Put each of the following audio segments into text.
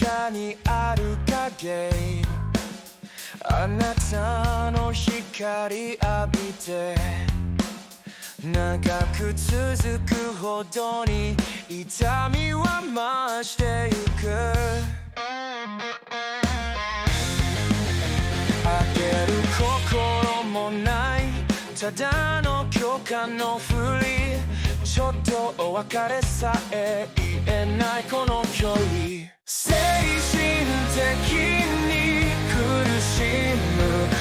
かにある影。あなたの光浴びて長く続くほどに痛みは増してゆく。あげる心もない。ただの許可のふり。とお別れさえ言えないこの距離精神的に苦しむ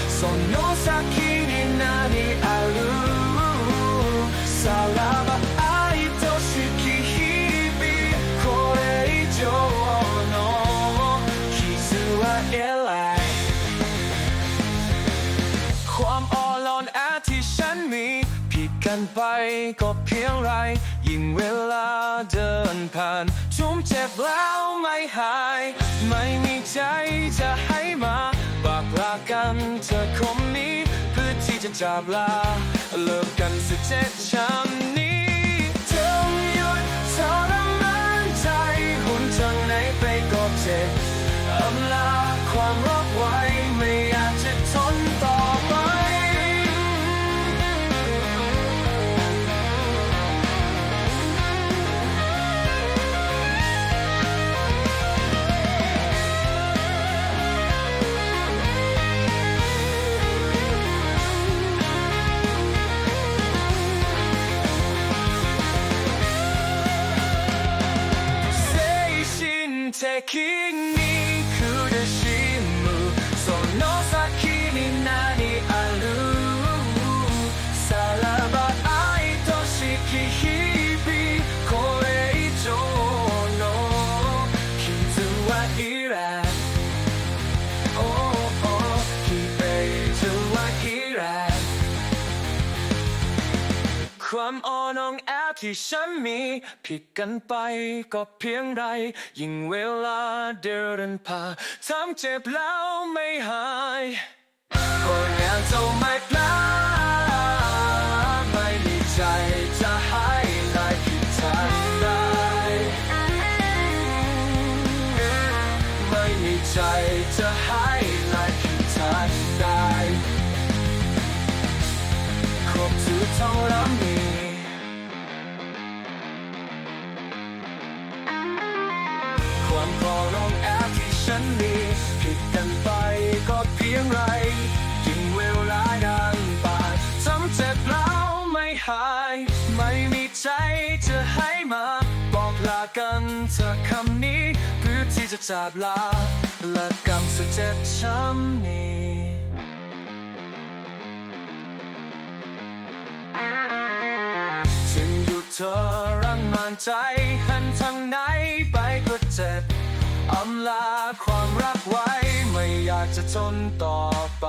その先に何あるさら ดกันไปก็เพียงไร ยิ่งเวลาเดินผ่าน ชุ่มเจ็บแล้วไม่หาย ไม่มีใจจะให้มาบอกลากันเธอคมนี้ เพื่อที่จะจับลา เลิกกันสักเจ็ดช้ำนี้ 神的に苦しむその先に何あるさらば愛としき日々これ以上の傷はいらん Oh oh 傷はいらん ความอ่อนอ่องแอ ที่ฉันมีผิดกันไปก็เพียงไร ยิ่งเวลาเดินผ่านทำเจ็บแล้วไม่หายก็ยังจะไม่ปลาดไม่มีใจจะให้นายคิดทันได้ไม่มีใจจะให้นายคิดทันได้ครบทุกเท่าแล้ว อบที่ฉันมีผิดกันไปก็เพียงไรยิ่งเวลาดันปาดซ้ำเจ็บแล้วไม่หาย ไม่มีใจจะให้มา บอกลากันเธอคำนี้เพื่อที่จะจับลาและกำสุดเจ็บช้ำนี้ฉันหยุดเธอรังมานใจหันทางไหน อำลาความรักไว้ ไม่อยากจะทนต่อไป